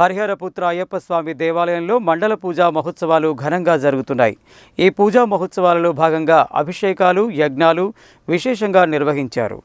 హరిహరపుత్ర అయ్యప్ప స్వామి దేవాలయంలో మండల పూజా మహోత్సవాలు ఘనంగా జరుగుతున్నాయి. ఈ పూజా మహోత్సవాలలో భాగంగా అభిషేకాలు యజ్ఞాలు విశేషంగా నిర్వహించారు.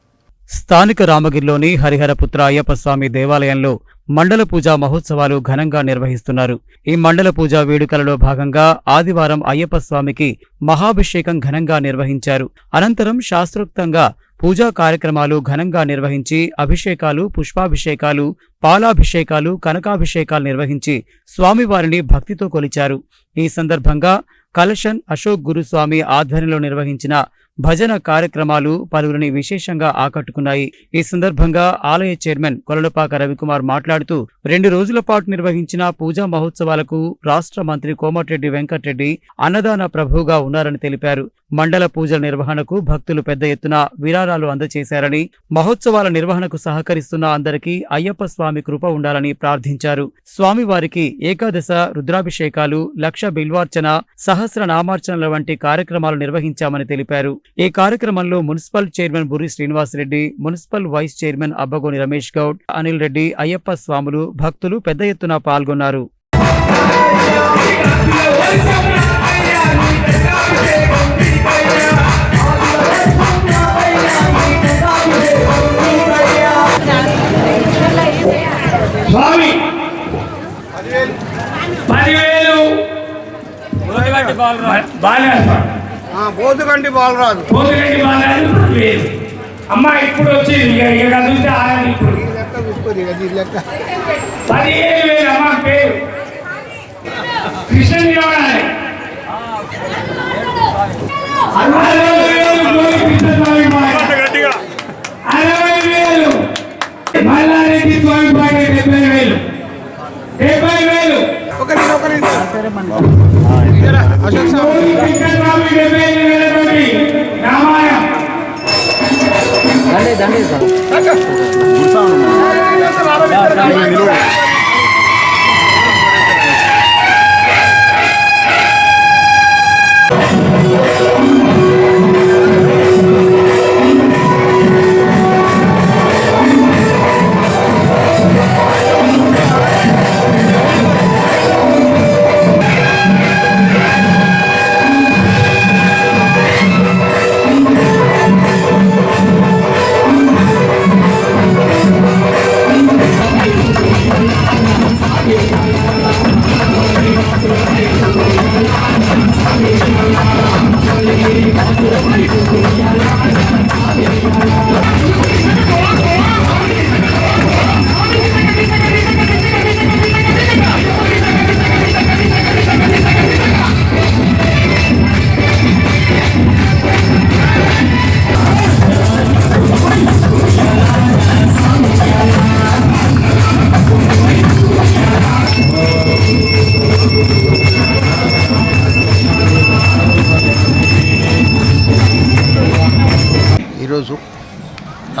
స్థానిక రామగిరిలోని హరిహరపుత్ర అయ్యప్ప స్వామి దేవాలయంలో మండల పూజా మహోత్సవాలు ఘనంగా నిర్వహిస్తున్నారు. ఈ మండల పూజా వేడుకలలో భాగంగా ఆదివారం అయ్యప్ప స్వామికి మహాభిషేకం ఘనంగా నిర్వహించారు. అనంతరం శాస్త్రోక్తంగా పూజా కార్యక్రమాలు ఘనంగా నిర్వహించి అభిషేకాలు పుష్పాభిషేకాలు పాలాభిషేకాలు కనకాభిషేకాలు నిర్వహించి స్వామివారిని భక్తితో కొలిచారు. ఈ సందర్భంగా కలషన్ అశోక్ గురుస్వామి ఆధ్వర్యంలో నిర్వహించిన భజన కార్యక్రమాలు పలువురిని విశేషంగా ఆకట్టుకున్నాయి. ఈ సందర్భంగా ఆలయ చైర్మన్ కొలలపాక రవికుమార్ మాట్లాడుతూ రెండు రోజుల పాటు నిర్వహించిన పూజా మహోత్సవాలకు రాష్ట్ర మంత్రి కోమటిరెడ్డి వెంకటరెడ్డి అన్నదాన ప్రభువుగా ఉన్నారని తెలిపారు. మండల పూజల నిర్వహణకు భక్తులు పెద్ద ఎత్తున విరాళాలు అందజేశారని మహోత్సవాల నిర్వహణకు సహకరిస్తున్న అందరికీ అయ్యప్ప స్వామి కృప ఉండాలని ప్రార్థించారు. స్వామివారికి ఏకాదశ రుద్రాభిషేకాలు లక్ష బిల్వార్చన సహస్ర నామార్చనల వంటి కార్యక్రమాలు నిర్వహించామని తెలిపారు. ఈ కార్యక్రమంలో municipal chairman Buri Srinivasa Reddy municipal vice chairman Abbagoni Ramesh Goud Anil Reddy Ayyappa స్వాములు భక్తులు పెద్ద ఎత్తున పాల్గొన్నారు. బాలరాజు ఆ, పోతుగంటి బాలరాజు. పోతుగంటి బాలరాజు పదివేలు అమ్మ ఇప్పుడు వచ్చింది ఇక కదిలితే ఆగదు ఇప్పుడు. పదిహేను వేలు అమ్మ పేరు. కృష్ణ నిలబడాలి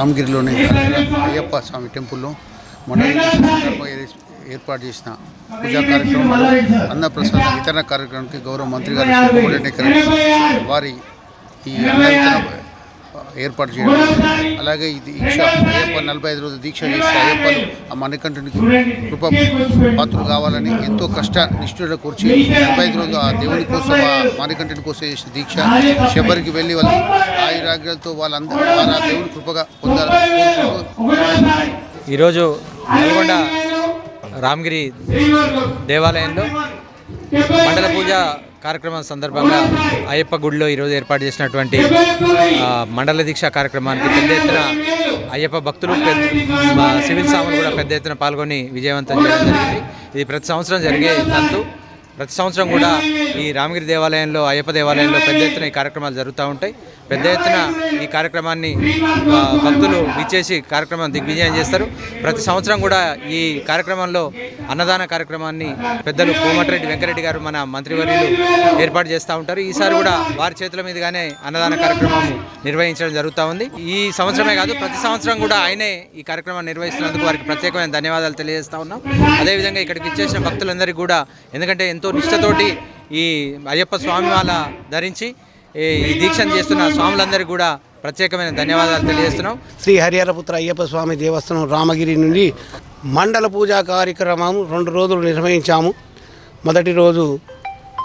రామగిరిలోని అయ్యప్ప స్వామి టెంపుల్లో మొన్న ఏ- ఏర్పాటు చేసిన పూజా కార్యక్రమంలో అన్నప్రసాద వితరణ కార్యక్రమానికి గౌరవ మంత్రి గారు వారి ఈ అన్న ఏర్పాటు చేయడం అలాగే ఈ దీక్ష అయ్యప్ప నలభై ఐదు రోజులు దీక్ష చేస్తే అయ్యప్పలు ఆ మణికంఠునికి కృప పాత్రలు కావాలని ఎంతో కష్ట నిష్ఠుడ కూర్చి నలభై ఐదు రోజులు ఆ దేవుని కోసం ఆ మణికంఠుని కోసం చేసిన దీక్ష శబరికి వెళ్ళి వాళ్ళు ఆయురాగ్యాలతో వాళ్ళందరూ ఆ దేవుని కృపగా పొందాలి ఈరోజు నల్గొండ రామగిరి దేవాలయంలో మండల పూజ కార్యక్రమం సందర్భంగా అయ్యప్ప గుడిలో ఈరోజు ఏర్పాటు చేసినటువంటి మండల దీక్ష కార్యక్రమానికి పెద్ద ఎత్తున అయ్యప్ప భక్తులు సివిల్ సాములు కూడా పెద్ద ఎత్తున పాల్గొని విజయవంతం చేయడం జరిగింది. ఇది ప్రతి సంవత్సరం జరిగే తంతు ప్రతి సంవత్సరం కూడా ఈ రామగిరి దేవాలయంలో అయ్యప్ప దేవాలయంలో పెద్ద ఎత్తున ఈ కార్యక్రమాలు జరుగుతూ ఉంటాయి. పెద్ద ఎత్తున ఈ కార్యక్రమాన్ని భక్తులు విచ్చేసి కార్యక్రమం దిగ్విజయం చేస్తారు. ప్రతి సంవత్సరం కూడా ఈ కార్యక్రమంలో అన్నదాన కార్యక్రమాన్ని పెద్దలు కోమటిరెడ్డి వెంకరెడ్డి గారు మన మంత్రివర్యులు ఏర్పాటు చేస్తూ ఉంటారు. ఈసారి కూడా వారి చేతుల మీదుగానే అన్నదాన కార్యక్రమం నిర్వహించడం జరుగుతూ ఉంది. ఈ సంవత్సరమే కాదు ప్రతి సంవత్సరం కూడా ఆయనే ఈ కార్యక్రమాన్ని నిర్వహిస్తున్నందుకు వారికి ప్రత్యేకమైన ధన్యవాదాలు తెలియజేస్తా ఉన్నాం. అదేవిధంగా ఇక్కడికి ఇచ్చేసిన భక్తులందరికీ కూడా ఎందుకంటే ఎంతో నిష్ఠతోటి ఈ అయ్యప్ప స్వామి మాల ధరించి ఈ దీక్షను చేస్తున్న స్వాములందరికీ కూడా ప్రత్యేకమైన ధన్యవాదాలు తెలియజేస్తున్నాం. శ్రీ హరిహరపుత్ర అయ్యప్ప స్వామి దేవస్థానం రామగిరి నుండి మండల పూజా కార్యక్రమం రెండు రోజులు నిర్వహించాము. మొదటి రోజు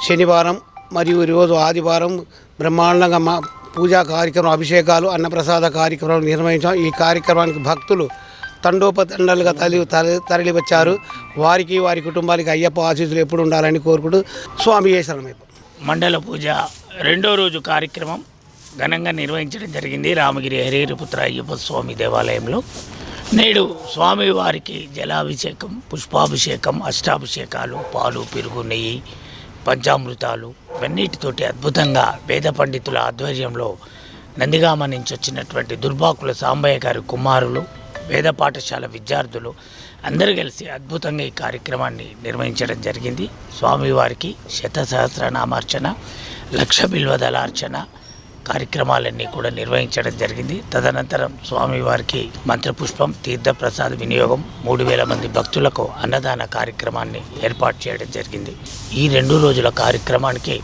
శనివారం మరియు ఈరోజు ఆదివారం బ్రహ్మాండంగా మా పూజా కార్యక్రమం అభిషేకాలు అన్నప్రసాద కార్యక్రమం నిర్వహించాం. ఈ కార్యక్రమానికి భక్తులు తండోపతండాలుగా తరలి తరలి వచ్చారు వారికి వారి కుటుంబానికి అయ్యప్ప ఆశీస్సులు ఎప్పుడు ఉండాలని కోరుకుంటూ స్వామి శరణమైపు. మండల పూజ రెండో రోజు కార్యక్రమం ఘనంగా నిర్వహించడం జరిగింది. రామగిరి హరిహరిపుత్ర అయ్యప్ప స్వామి దేవాలయంలో. నేడు స్వామివారికి జలాభిషేకం పుష్పాభిషేకం అష్టాభిషేకాలు పాలు పెరుగు నెయ్యి పంచామృతాలు ఇవన్నిటితోటి అద్భుతంగా వేద పండితుల ఆధ్వర్యంలో నందిగామ నుంచి వచ్చినటువంటి దుర్బాకుల సాంబయ్య గారి కుమారులు వేద పాఠశాల విద్యార్థులు అందరూ కలిసి అద్భుతంగా ఈ కార్యక్రమాన్ని నిర్వహించడం జరిగింది. స్వామివారికి శత సహస్రనామార్చన లక్ష బిల్వదలార్చన కార్యక్రమాలన్నీ కూడా నిర్వహించడం జరిగింది. తదనంతరం స్వామివారికి మంత్రపుష్పం తీర్థప్రసాద వినియోగం మూడు వేల మంది భక్తులకు అన్నదాన కార్యక్రమాన్ని ఏర్పాటు చేయడం జరిగింది. ఈ రెండు రోజుల కార్యక్రమానికి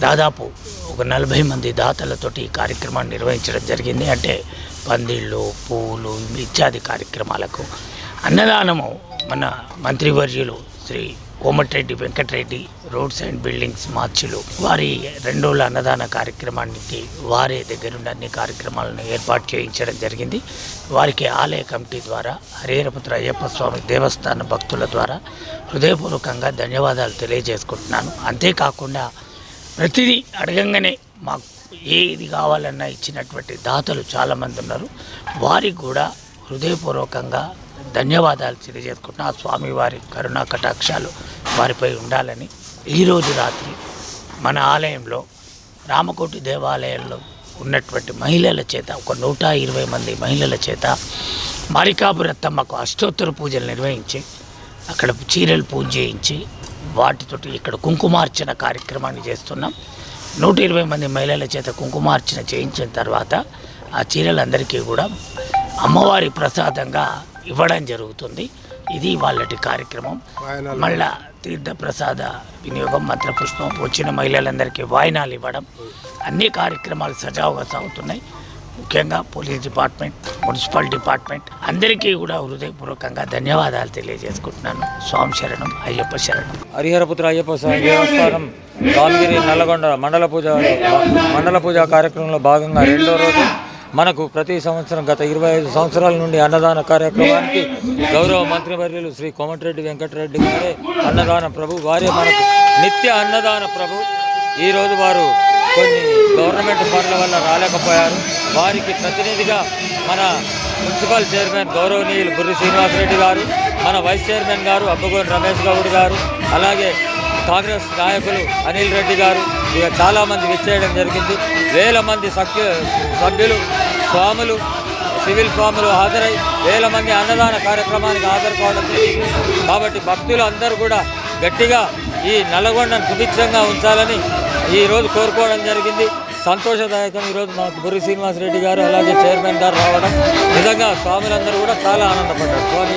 దాదాపు ఒక నలభై మంది దాతలతోటి ఈ కార్యక్రమాన్ని నిర్వహించడం జరిగింది. అంటే పందిళ్ళు పూలు ఇత్యాది కార్యక్రమాలకు అన్నదానము మన మంత్రివర్యులు Shri Komatireddy Venkatareddy roads and buildings మార్చిలు వారి రెండోళ్ళ అన్నదాన కార్యక్రమానికి వారే దగ్గరుండి అన్ని కార్యక్రమాలను ఏర్పాటు చేయించడం జరిగింది. వారికి ఆలయ కమిటీ ద్వారా హరిహరపుత్ర అయ్యప్ప స్వామి దేవస్థాన భక్తుల ద్వారా హృదయపూర్వకంగా ధన్యవాదాలు తెలియజేసుకుంటున్నాను. అంతేకాకుండా ప్రతిదీ అడగంగానే మాకు ఏది కావాలన్నా ఇచ్చినటువంటి దాతలు చాలామంది ఉన్నారు. వారికి కూడా హృదయపూర్వకంగా ధన్యవాదాలు తెలియజేసుకుంటున్నా. ఆ స్వామివారి కరుణా కటాక్షాలు వారిపై ఉండాలని ఈరోజు రాత్రి మన ఆలయంలో రామకోటి దేవాలయంలో ఉన్నటువంటి మహిళల చేత ఒక నూట ఇరవై మంది మహిళల చేత మారికాపురత్తమ్మకు అష్టోత్తర పూజలు నిర్వహించి అక్కడ చీరలు పూజ చేయించి వాటితోటి ఇక్కడ కుంకుమార్చన కార్యక్రమాన్ని చేస్తున్నాం. నూట ఇరవై మంది మహిళల చేత కుంకుమార్చన చేయించిన తర్వాత ఆ చీరలందరికీ కూడా అమ్మవారి ప్రసాదంగా ఇవ్వడం జరుగుతుంది. ఇది వాళ్ళటి కార్యక్రమం. మళ్ళా తీర్థ ప్రసాద వినియోగం మంత్రపుష్పం వచ్చిన మహిళలందరికీ వాయినాలు ఇవ్వడం. అన్ని కార్యక్రమాలు సజావుగా సాగుతున్నాయి. ముఖ్యంగా పోలీస్ డిపార్ట్మెంట్ మున్సిపల్ డిపార్ట్మెంట్ అందరికీ కూడా హృదయపూర్వకంగా ధన్యవాదాలు తెలియజేసుకుంటున్నాను. స్వామి శరణం అయ్యప్ప శరణం. హరిహరపుత్ర అయ్యప్ప స్వామి దేవస్థానం రామగిరి నల్లగొండ మండల పూజ మండల పూజ కార్యక్రమంలో భాగంగా రెండో రోజు మనకు ప్రతి సంవత్సరం గత ఇరవై ఐదు సంవత్సరాల నుండి అన్నదాన కార్యక్రమానికి గౌరవ మంత్రివర్యులు శ్రీ కోమటిరెడ్డి వెంకటరెడ్డి గారే అన్నదాన ప్రభు వారే మనకు నిత్య అన్నదాన ప్రభు. ఈరోజు వారు కొన్ని గవర్నమెంట్ పనుల వల్ల రాలేకపోయారు. వారికి ప్రతినిధిగా మన మున్సిపల్ చైర్మన్ గౌరవనీయులు బుర్రి శ్రీనివాసరెడ్డి గారు మన వైస్ చైర్మన్ గారు అబ్బగోని రమేష్ గౌడ్ గారు అలాగే కాంగ్రెస్ నాయకులు అనిల్ రెడ్డి గారు ఇక చాలామంది విచ్చేయడం జరిగింది. వేల మంది సభ్యు సభ్యులు స్వాములు సివిల్ స్వాములు హాజరై వేల మంది అన్నదాన కార్యక్రమానికి హాజరు కావడం జరిగింది. కాబట్టి భక్తులు అందరూ కూడా గట్టిగా ఈ నల్లగొండను సుభిక్షంగా ఉంచాలని ఈ రోజు కోరుకోవడం జరిగింది. సంతోషదాయకం ఈరోజు మా బుర్రి శ్రీనివాసరెడ్డి గారు అలాగే చైర్మన్ గారు రావడం. నిజంగా స్వాములందరూ కూడా చాలా ఆనందపడ్డారు. స్వామి